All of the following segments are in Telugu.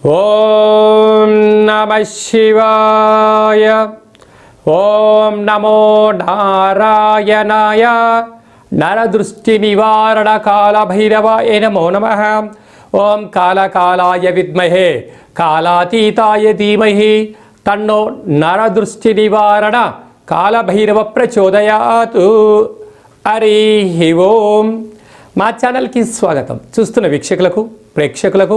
ఓం నమ శివాయ ఓం నమో నారాయణాయ నరదృష్టి నివారణ కాల భైరవాయ నమో నమ ఓం కాలకాలాయ విద్మహే కాలాతీతాయ ధీమహి తన్నో నరదృష్టి నివారణ కాలభైరవ ప్రచోదయాతు హరి ఓం. మా ఛానల్కి స్వాగతం. చూస్తున్న వీక్షకులకు ప్రేక్షకులకు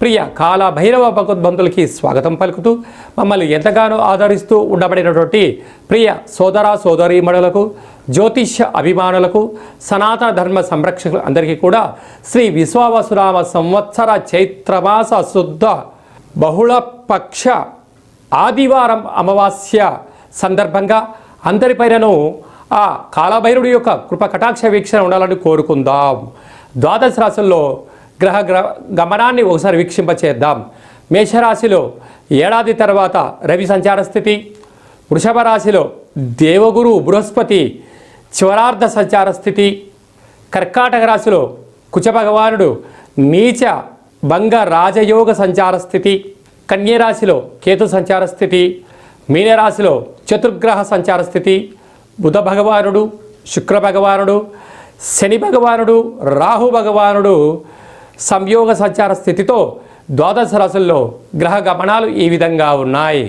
ప్రియ కాల భైరవ భగవద్బంధులకి స్వాగతం పలుకుతూ మమ్మల్ని ఎంతగానో ఆదరిస్తూ ఉండబడినటువంటి ప్రియ సోదర సోదరీమణులకు జ్యోతిష్య అభిమానులకు సనాతన ధర్మ సంరక్షకులు అందరికీ కూడా శ్రీ విశ్వావసురామ సంవత్సర చైత్రమాస శుద్ధ బహుళపక్ష ఆదివారం అమావాస్య సందర్భంగా అందరిపైనను ఆ కాలభైరుడి యొక్క కృప కటాక్ష వీక్షణ ఉండాలని కోరుకుందాం. ద్వాదశ రాశుల్లో గ్రహ గ్రహ గమనాన్ని ఒకసారి వీక్షింపచేద్దాం. మేషరాశిలో ఏడాది తర్వాత రవి సంచార స్థితి వృషభ రాశిలో దేవగురు బృహస్పతి చివరార్ధ సంచార స్థితి కర్కాటక రాశిలో కుచభగవానుడు నీచ భంగ రాజయోగ సంచార స్థితి కన్యరాశిలో కేతు సంచార స్థితి మీనరాశిలో చతుర్గ్రహ సంచార స్థితి బుధ భగవానుడు శుక్ర భగవానుడు శని భగవానుడు రాహు భగవానుడు సంయోగ సంచార స్థితితో ద్వాదశ రాశుల్లో గ్రహ గమనాలు ఈ విధంగా ఉన్నాయి.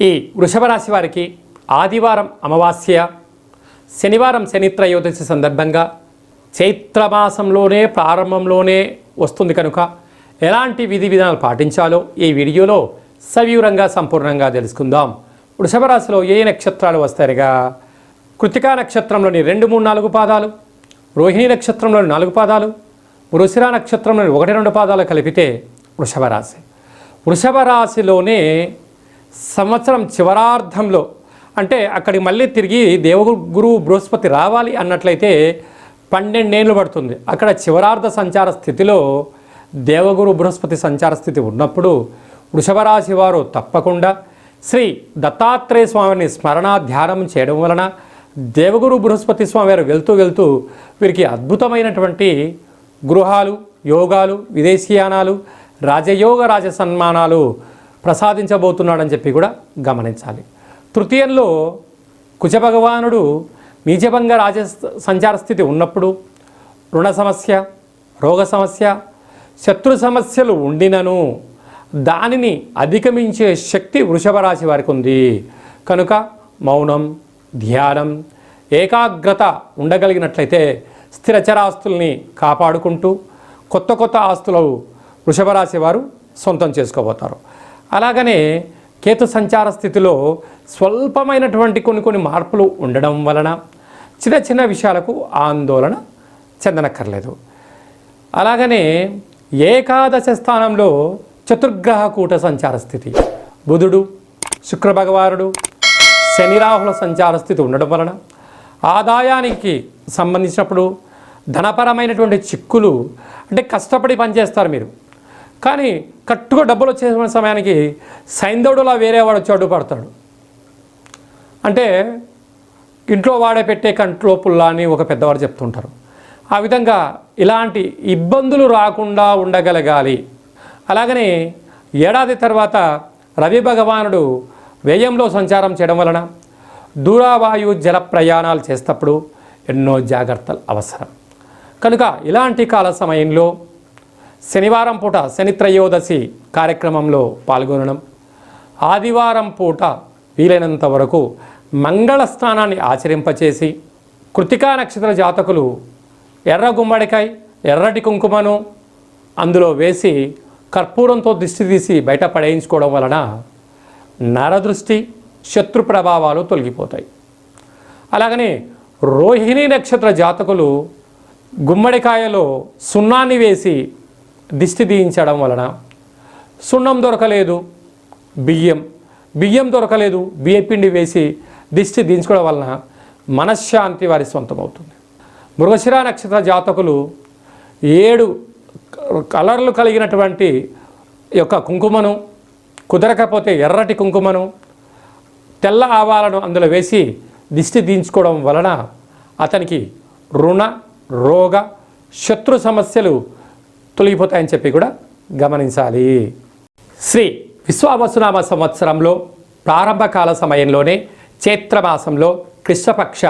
ఈ వృషభ రాశి వారికి ఆదివారం అమావాస్య శనివారం శని త్రయోదశి సందర్భంగా చైత్రమాసంలోనే ప్రారంభంలోనే వస్తుంది కనుక ఎలాంటి విధి విధానాలు పాటించాలో ఈ వీడియోలో సవివరంగా సంపూర్ణంగా తెలుసుకుందాం. వృషభ రాశిలో ఏ నక్షత్రాలు వస్తాయిగా? కృతికా నక్షత్రంలోని రెండు మూడు నాలుగు పాదాలు రోహిణి నక్షత్రంలోని నాలుగు పాదాలు వృషిరా నక్షత్రంలోని ఒకటి రెండు పాదాలు కలిపితే వృషభ రాశి వృషభ రాశిలోనే సంవత్సరం చివరార్ధంలో అంటే అక్కడికి మళ్ళీ తిరిగి దేవగురు బృహస్పతి రావాలి అన్నట్లయితే పన్నెండేళ్ళు పడుతుంది. అక్కడ చివరార్ధ సంచార స్థితిలో దేవగురు బృహస్పతి సంచార స్థితి ఉన్నప్పుడు వృషభ రాశి వారు తప్పకుండా శ్రీ దత్తాత్రేయ స్వామిని స్మరణ ధ్యానం చేయడం వలన దేవగురు బృహస్పతి స్వామి వారు వెళ్తూ వెళ్తూ వీరికి అద్భుతమైనటువంటి గృహాలు యోగాలు విదేశీయానాలు రాజయోగ రాజ సన్మానాలు ప్రసాదించబోతున్నాడని చెప్పి కూడా గమనించాలి. తృతీయంలో కుజభగవానుడు నీచభంగ రాజ సంచార స్థితి ఉన్నప్పుడు రుణ సమస్య రోగ సమస్య శత్రు సమస్యలు ఉండినను. దానిని అధిగమించే శక్తి వృషభ రాశి వారికి ఉంది. కనుక మౌనం ధ్యానం ఏకాగ్రత ఉండగలిగినట్లయితే స్థిరచరాస్తుల్ని కాపాడుకుంటూ కొత్త కొత్త ఆస్తులు వృషభరాశి వారు సొంతం చేసుకోబోతారు. అలాగనే కేతు సంచార స్థితిలో స్వల్పమైనటువంటి కొన్ని కొన్ని మార్పులు ఉండడం వలన చిన్న చిన్న విషయాలకు ఆందోళన చెందనక్కర్లేదు. అలాగనే ఏకాదశ స్థానంలో చతుర్గ్రహ కూట సంచార స్థితి. బుధుడు శుక్రభగవారుడు శనిరాహుల శని రాహుల సంచార స్థితి ఉండడం వలన ఆదాయానికి సంబంధించినప్పుడు ధనపరమైనటువంటి చిక్కులు అంటే కష్టపడి పనిచేస్తారు మీరు. కానీ కట్టుగా డబ్బులు వచ్చే సమయానికి సైంధవుడులా వేరేవాడు వచ్చి చెడు పడతాడు అంటే ఇంట్లో వాడే పెట్టే కంట్లో పుల్లా అని ఒక పెద్దవాడు చెప్తుంటారు. ఆ విధంగా ఇలాంటి ఇబ్బందులు రాకుండా ఉండగలగాలి. అలాగనే ఏడాది తర్వాత రవి భగవానుడు వ్యయంలో సంచారం చేయడం వలన దూరావాయు జల ప్రయాణాలు చేసేటప్పుడు ఎన్నో జాగ్రత్తలు అవసరం. కనుక ఇలాంటి కాల సమయంలో శనివారం పూట శనిత్రయోదశి కార్యక్రమంలో పాల్గొనడం ఆదివారం పూట వీలైనంత వరకు మంగళ స్నానాన్ని ఆచరింపచేసి కృతికా నక్షత్ర జాతకులు ఎర్ర గుమ్మడికాయ ఎర్రటి కుంకుమను అందులో వేసి కర్పూరంతో దిష్టి తీసి బయట పడేయించుకోవడం వలన నరదృష్టి శత్రు ప్రభావాలు తొలగిపోతాయి. అలాగనే రోహిణి నక్షత్ర జాతకులు గుమ్మడికాయలో సున్నాన్ని వేసి దిష్టి తీయించడం వలన సున్నం దొరకలేదు బియ్యం బియ్యం దొరకలేదు బియ్యపిండి వేసి దిష్టి దించుకోవడం వలన మనశ్శాంతి వారి సొంతమవుతుంది. మృగశిర నక్షత్ర జాతకులు ఏడు కలర్లు కలిగినటువంటి యొక్క కుంకుమను కుదరకపోతే ఎర్రటి కుంకుమను తెల్ల ఆవాలను అందులో వేసి దిష్టి దించుకోవడం వలన అతనికి రుణ రోగ శత్రు సమస్యలు తొలగిపోతాయని చెప్పి కూడా గమనించాలి. శ్రీ విశ్వావసునామ సంవత్సరంలో ప్రారంభకాల సమయంలోనే చైత్రమాసంలో కృష్ణపక్ష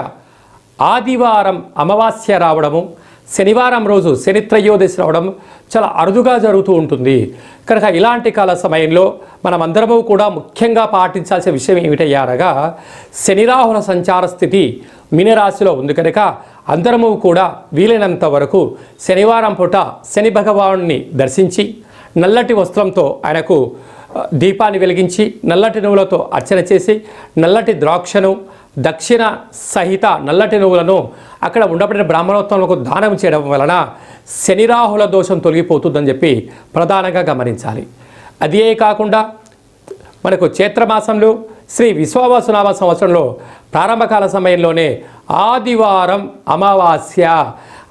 ఆదివారం అమావాస్య రావడము శనివారం రోజు శని త్రయోదశి రావడం చాలా అరుదుగా జరుగుతూ ఉంటుంది. కనుక ఇలాంటి కాల సమయంలో మనమందరము కూడా ముఖ్యంగా పాటించాల్సిన విషయం ఏమిటయ్యారగా శనిరాహుల సంచార స్థితి మీనరాశిలో ఉంది కనుక అందరము కూడా వీలైనంత వరకు శనివారం పూట శని భగవానుని దర్శించి నల్లటి వస్త్రంతో ఆయనకు దీపాన్ని వెలిగించి నల్లటి నువ్వులతో అర్చన చేసి నల్లటి ద్రాక్షను దక్షిణ సహిత నల్లటి నువ్వులను అక్కడ ఉండబడిన బ్రాహ్మణోత్సవంలో దానం చేయడం వలన శనిరాహుల దోషం తొలగిపోతుందని చెప్పి ప్రధానంగా గమనించాలి. అదే కాకుండా మనకు చైత్రమాసంలో శ్రీ విశ్వావసునామ సంవత్సరంలో ప్రారంభకాల సమయంలోనే ఆదివారం అమావాస్య.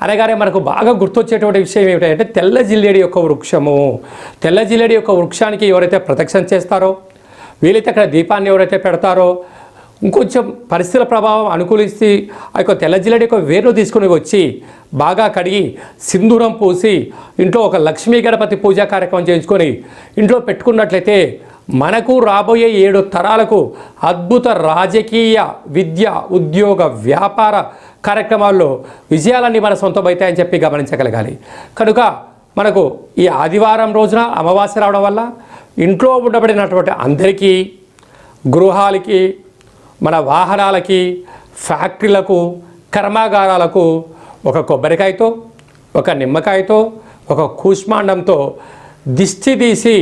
అనగానే మనకు బాగా గుర్తొచ్చేటువంటి విషయం ఏమిటంటే తెల్ల జిల్లేడి యొక్క వృక్షము. తెల్ల జిల్లేడి యొక్క వృక్షానికి ఎవరైతే ప్రదక్షిణ చేస్తారో వీలైతే అక్కడ దీపాన్ని ఎవరైతే పెడతారో ఇంకొంచెం పరిస్థితుల ప్రభావం అనుకూలిస్తే ఆ యొక్క తెల్ల జిల్లడి యొక్క వేరును తీసుకుని వచ్చి బాగా కడిగి సింధూరం పూసి ఇంట్లో ఒక లక్ష్మీ గణపతి పూజా కార్యక్రమం చేయించుకొని ఇంట్లో పెట్టుకున్నట్లయితే మనకు రాబోయే ఏడు తరాలకు అద్భుత రాజకీయ విద్య ఉద్యోగ వ్యాపార కార్యక్రమాల్లో విజయాలన్నీ మన సొంతమవుతాయని చెప్పి గమనించగలగాలి. కనుక మనకు ఈ ఆదివారం రోజున అమావాస్య రావడం వల్ల ఇంట్లో ఉండబడినటువంటి అందరికీ గృహాలకి మన వాహనాలకి ఫ్యాక్టరీలకు కర్మాగారాలకు ఒక కొబ్బరికాయతో ఒక నిమ్మకాయతో ఒక కూష్మాండంతో దిష్టి తీసి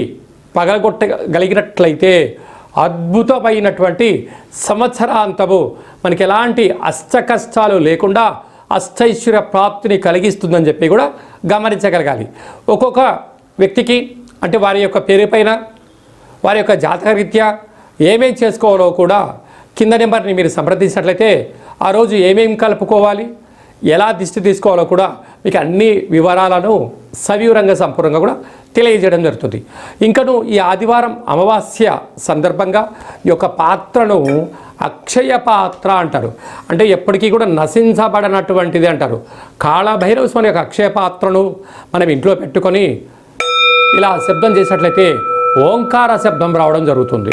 పగలగొట్టగలిగినట్లయితే అద్భుతమైనటువంటి సంవత్సరాంతము మనకి ఎలాంటి అష్ట కష్టాలు లేకుండా అష్టైశ్వర్య ప్రాప్తిని కలిగిస్తుందని చెప్పి కూడా గమనించగలగాలి. ఒక్కొక్క వ్యక్తికి అంటే వారి యొక్క పేరు పైన వారి యొక్క జాతకరీత్యా ఏమేం చేసుకోవాలో కూడా కింద నెంబర్ని మీరు సంప్రదించినట్లయితే ఆ రోజు ఏమేమి కలుపుకోవాలి ఎలా దిష్టి తీసుకోవాలో కూడా మీకు అన్ని వివరాలను సవివరంగా సంపూర్ణంగా కూడా తెలియజేయడం జరుగుతుంది. ఇంకను ఈ ఆదివారం అమావాస్య సందర్భంగా ఈ యొక్క పాత్రను అక్షయ పాత్ర అంటారు. అంటే ఎప్పటికీ కూడా నశించబడనటువంటిది అంటారు. కాళభైరవ స్వామి యొక్క అక్షయ పాత్రను మనం ఇంట్లో పెట్టుకొని ఇలా శబ్దం చేసినట్లయితే ఓంకార శబ్దం రావడం జరుగుతుంది.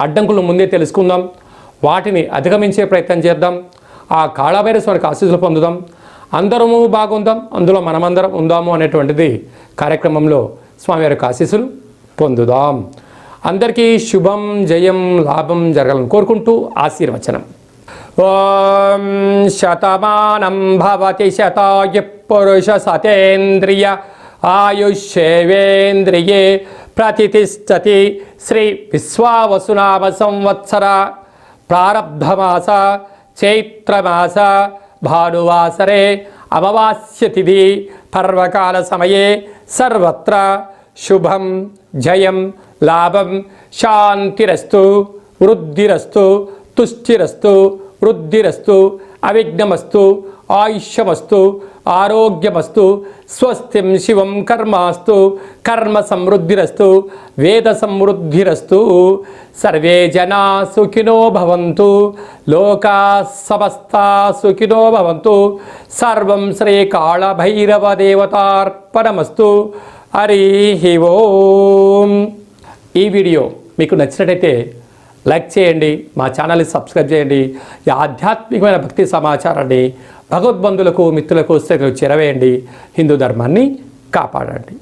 అడ్డంకులను ముందే తెలుసుకుందాం. వాటిని అధిగమించే ప్రయత్నం చేద్దాం. ఆ కాళభైరస్వారికి ఆశీస్సులు పొందుదాం. అందరము బాగుందాం. అందులో మనమందరం ఉందాము అనేటువంటిది కార్యక్రమంలో స్వామివారికి ఆశీస్సులు పొందుదాం. అందరికీ శుభం జయం లాభం జరగాలని కోరుకుంటూ ఆశీర్వచనం. ఓం శతమానం భవతి శతాయు పురుష సతేంద్రియ ఆయుష్యేవేంద్రియే ప్రతిష్టతి శ్రీ విశ్వావసునామ సంవత్సర ప్రారబ్ధమాస చైత్రమాస భానువాసరే అమవాస్యతిథి పర్వకాల సమయే సర్వత్ర. శుభం జయం లాభం శాంతిరస్తు వృద్ధిరస్తు తుష్టిరస్తు వృద్ధిరస్తు అవిఘ్నమస్తు ఆయుష్యమస్తు ఆరోగ్యమస్తు స్వస్తిం శివం కర్మాస్తు కర్మ సమృద్ధిరస్తు వేద సమృద్ధిరస్తు. సర్వే జనా సుఖినో భవంతు లోకా సమస్తా సుఖినో భవంతు. సర్వం శ్రీ కాళభైరవ దేవతార్పణమస్తు హరి ఓం. ఈ వీడియో మీకు నచ్చినట్టయితే లైక్ చేయండి మా ఛానల్ని సబ్స్క్రైబ్ చేయండి. ఈ ఆధ్యాత్మికమైన భక్తి సమాచారాన్ని భగవద్బంధులకు మిత్రులకు చెరవేయండి హిందూ ధర్మాన్ని కాపాడండి.